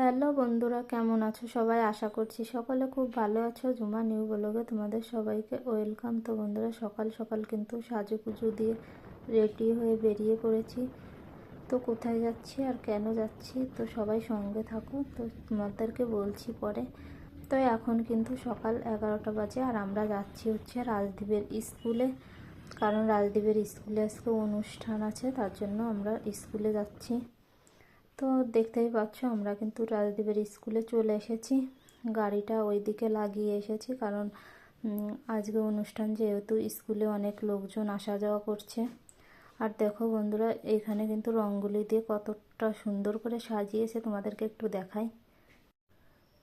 Hello বন্ধুরা, কেমন আছো? সবাই আশা করছি সকলে খুব ভালো আছো। জুমা নিউ ব্লগে তোমাদের সবাইকে ওয়েলকাম। তো বন্ধুরা, সকাল সকাল কিন্তু সাজু পুজো দিয়ে রেডি হয়ে বেরিয়ে পড়েছি। তো কোথায় যাচ্ছি আর কেন যাচ্ছি? তো সবাই সঙ্গে থাকো। তো তোমাদেরকে বলছি পরে। তো এখন কিন্তু সকাল এগারোটা বাজে আর আমরা যাচ্ছি হচ্ছে রাজদীপের স্কুলে। কারণ রাজদীপের স্কুলে আজকে অনুষ্ঠান আছে, তার জন্য আমরা স্কুলে যাচ্ছি। তো দেখতেই পাচ্ছ, আমরা কিন্তু রাজদীপের স্কুলে চলে এসেছি। গাড়িটা ওই দিকে লাগিয়ে এসেছি কারণ আজকে অনুষ্ঠান যেহেতু স্কুলে অনেক লোকজন আসা যাওয়া করছে। আর দেখো বন্ধুরা, এখানে কিন্তু রঙ্গোলি দিয়ে কতটা সুন্দর করে সাজিয়েছে, তোমাদেরকে একটু দেখাই।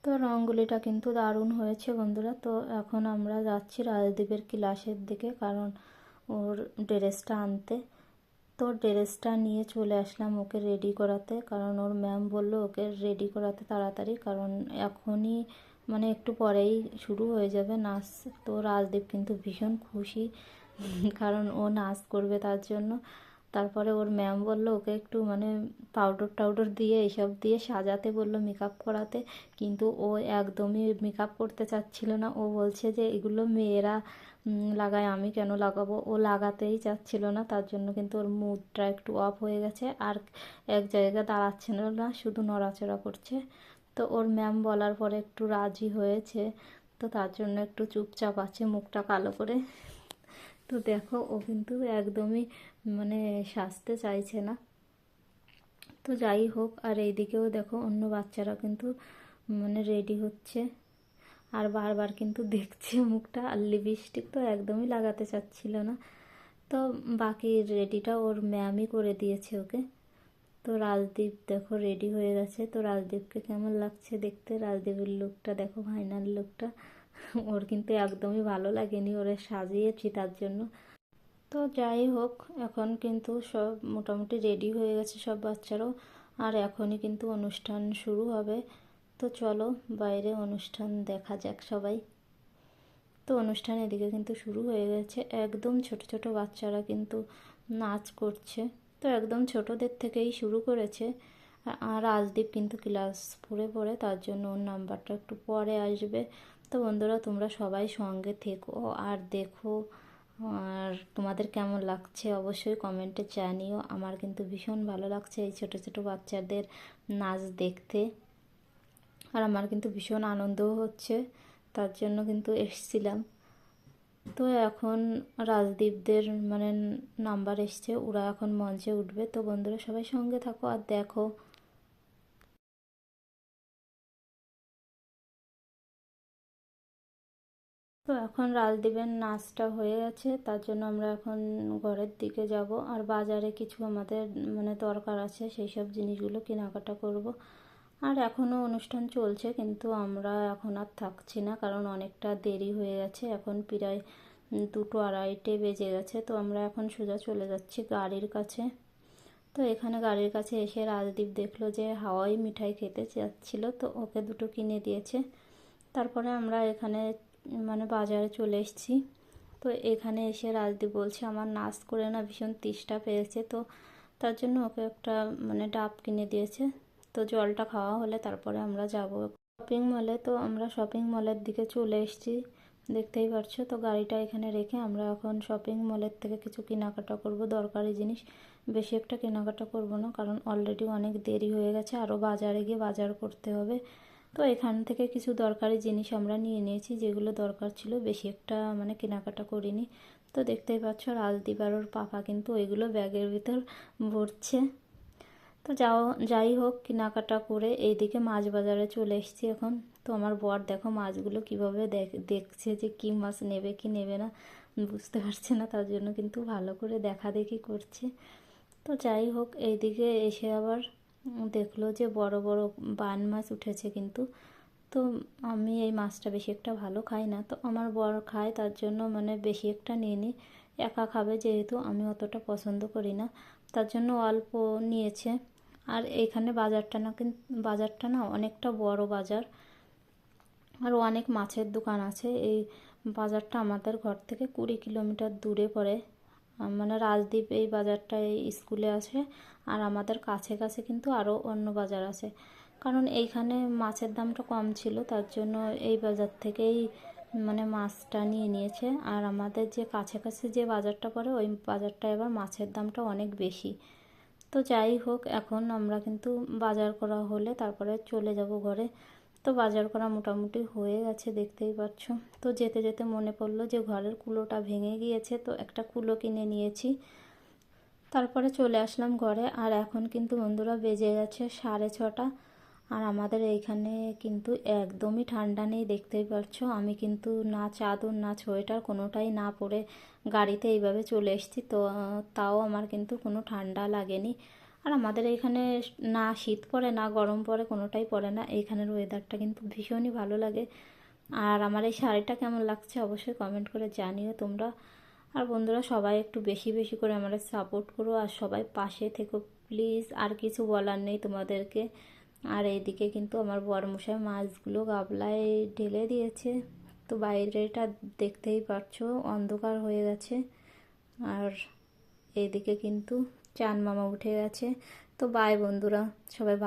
তো রঙ্গোলিটা কিন্তু দারুণ হয়েছে বন্ধুরা। তো এখন আমরা যাচ্ছি রাজদীপের ক্লাসের দিকে, কারণ ওর ড্রেসটা আনতে। তো ড্রেসটা নিয়ে চলে আসলাম ওকে রেডি করাতে। কারণ ওর ম্যাম বলল ওকে রেডি করাতে তাড়াতাড়ি, কারণ এখনই মানে একটু পরেই শুরু হয়ে যাবে নাচ। তো রাজদীপ কিন্তু ভীষণ খুশি, কারণ ও নাচ করবে তার জন্য। তারপরে ওর ম্যাম বলল ওকে একটু মানে পাউডার টাউডার দিয়ে এইসব দিয়ে সাজাতে বলল মেকআপ করাতে। কিন্তু ও একদমই মেকআপ করতে চাচ্ছিল না। ও বলছে যে এগুলো মেয়েরা লাগায় আমি কেন লাগাবো? ও লাগাতেই চাচ্ছিল না, তার জন্য কিন্তু ওর মুডটা একটু অফ হয়ে গেছে। আর এক জায়গায় দাঁড়াচ্ছে না, শুধু নড়াচড়া করছে। তো ওর ম্যাম বলার পরে একটু রাজি হয়েছে। তো তার জন্য একটু চুপচাপ আছে, মুখটা কালো করে। তো দেখো, ও কিন্তু একদমই মানে সাজতে চাইছে না। তো যাই হোক, আর এইদিকেও দেখো, অন্য বাচ্চারা কিন্তু মানে রেডি হচ্ছে। আর বারবার কিন্তু দেখছে মুখটা, আর লিপস্টিক তো একদমই লাগাতে চাচ্ছিল না। তো বাকি রেডিটা ওর ম্যামই করে দিয়েছে ওকে। তো রাজদীপ দেখো রেডি হয়ে গেছে। তো রাজদীপকে কেমন লাগছে দেখতে? রাজদীপের লুকটা দেখো ফাইনাল লুকটা ওর কিন্তু একদমই ভালো লাগেনি, ওরে সাজিয়েছি তার জন্য। তো যাই হোক, এখন কিন্তু সব মোটামুটি রেডি হয়ে গেছে সব বাচ্চারাও। আর এখনই কিন্তু অনুষ্ঠান শুরু হবে। তো চলো বাইরে অনুষ্ঠান দেখা যাক সবাই। তো অনুষ্ঠান এদিকে কিন্তু শুরু হয়ে গেছে। একদম ছোট ছোট বাচ্চারা কিন্তু নাচ করছে। তো একদম ছোটদের থেকেই শুরু করেছে। আর রাজদীপ কিন্তু ক্লাস পড়ে পড়ে, তার জন্য ওর নাম্বারটা একটু পরে আসবে। তো বন্ধুরা, তোমরা সবাই সঙ্গে থেকো আর দেখো, আর তোমাদের কেমন লাগছে অবশ্যই কমেন্টে জানিও। আমার কিন্তু ভীষণ ভালো লাগছে এই ছোটো ছোটো বাচ্চাদের নাচ দেখতে। আর আমার কিন্তু ভীষণ আনন্দও হচ্ছে, তার জন্য কিন্তু এসছিলাম। তো এখন রাজদীপদের মানে নাম্বার এসছে, ওরা এখন মঞ্চে উঠবে। তো বন্ধুরা সবাই সঙ্গে থাকো আর দেখো। তো এখন রাজদীপের নাচটা হয়ে গেছে, তার জন্য আমরা এখন ঘরের দিকে যাব। আর বাজারে কিছু আমাদের মানে দরকার আছে, সেই সব জিনিসগুলো কেনাকাটা করব। আর এখনও অনুষ্ঠান চলছে, কিন্তু আমরা এখন আর থাকছি না, কারণ অনেকটা দেরি হয়ে গেছে। এখন প্রায় দুটো আড়াইটে বেজে গেছে, তো আমরা এখন সোজা চলে যাচ্ছি গাড়ির কাছে। তো এখানে গাড়ির কাছে এসে রাজদীপ দেখল যে হাওয়াই মিঠাই খেতে চাচ্ছিল, তো ওকে দুটো কিনে দিয়েছে। তারপরে আমরা এখানে মানে বাজারে চলে এসেছি। তো এখানে এসে রাজদীপ বলছে, আমার নাচ করে না ভীষণ তিষ্টা পেয়েছে। তো তার জন্য ওকে একটা মানে ডাব কিনে দিয়েছে। তো জলটা খাওয়া হলে তারপরে আমরা যাব। শপিং মলে তো আমরা শপিং মলের দিকে চলে এসেছি। দেখতেই পারছ? তো গাড়িটা এখানে রেখে আমরা এখন শপিং মলের থেকে কিছু কেনাকাটা করব। দরকারি জিনিস, বেশি একটা কেনাকাটা করব না, কারণ অলরেডি অনেক দেরি হয়ে গেছে। আরও বাজারে গিয়ে বাজার করতে হবে। তো এখান থেকে কিছু দরকারি জিনিস আমরা নিয়ে নিয়েছি, যেগুলো দরকার ছিল। বেশি একটা মানে কেনাকাটা করিনি। তো দেখতেই পাচ্ছ আর পাপা কিন্তু ওইগুলো ব্যাগের ভিতর ভরছে। তো যাও, যাই হোক, কেনাকাটা করে এইদিকে মাছ বাজারে চলে এসেছি এখন। তো আমার বর দেখো মাছগুলো কীভাবে দেখছে যে কী মাছ নেবে, কি নেবে না, বুঝতে পারছে না, তার জন্য কিন্তু ভালো করে দেখা দেখি করছে। তো যাই হোক, এইদিকে এসে আবার দেখল যে বড় বড় বান মাছ উঠেছে কিন্তু। তো আমি এই মাছটা বেশি একটা ভালো খাই না, তো আমার বর খায়, তার জন্য মানে বেশি একটা নিয়ে নিই একা খাবে যেহেতু, আমি অতটা পছন্দ করি না। তার জন্য অল্প নিয়েছে। আর এইখানে বাজারটা না কিন্তু বাজারটা না অনেকটা বড় বাজার। আর অনেক মাছের দোকান আছে। এই বাজারটা আমাদের ঘর থেকে কুড়ি কিলোমিটার দূরে পড়ে। মানে রাজদ্বীপ এই বাজারটা এই স্কুলে আছে। আর আমাদের কাছে কাছে কিন্তু আরও অন্য বাজার আছে। কারণ এইখানে মাছের দামটা কম ছিল, তার জন্য এই বাজার থেকেই মানে মাছটা নিয়ে নিয়েছে। আর আমাদের যে কাছাকাছি যে বাজারটা পড়ে, ওই বাজারটা এবার মাছের দামটা অনেক বেশি। তো যাই হোক, এখন আমরা কিন্তু বাজার করা হলে তারপরে চলে যাব ঘরে। তো বাজার করা মোটামুটি হয়ে গেছে, দেখতেই পাচ্ছ। তো যেতে যেতে মনে পড়ল যে ঘরের কুলোটা ভেঙে গিয়েছে, তো একটা কুলো কিনে নিয়েছি। তারপরে চলে আসলাম ঘরে, আর এখন কিন্তু বন্ধুরা বেজে গেছে সাড়ে ছটা। আর আমাদের এইখানে কিন্তু একদমই ঠান্ডা নেই, দেখতেই পাচ্ছ। আমি কিন্তু না চাদর, না সোয়েটার, কোনোটাই না পরে গাড়িতে এইভাবে চলে এসেছি। তো, তাও আমার কিন্তু কোনো ঠান্ডা লাগেনি। আর আমাদের এইখানে না শীত পড়ে, না গরম পড়ে, কোনোটাই পড়ে না। এইখানের ওয়েদারটা কিন্তু ভীষণই ভালো লাগে। আর আমার এই শাড়িটা কেমন লাগছে অবশ্যই কমেন্ট করে জানিও তোমরা। আর বন্ধুরা, সবাই একটু বেশি বেশি করে আমাদের সাপোর্ট করো। আর সবাই পাশে থেকো প্লিজ আর কিছু বলার নেই তোমাদেরকে। আর এদিকে কিন্তু আমার বরমশাই মাছগুলো গাবলায় ঢেলে দিয়েছে। তো বাইরেটা দেখতেই পাচ্ছ, অন্ধকার হয়ে গেছে। আর এইদিকে কিন্তু চান মামা উঠে গেছে। তো বাই বন্ধুরা, সবাই ভালো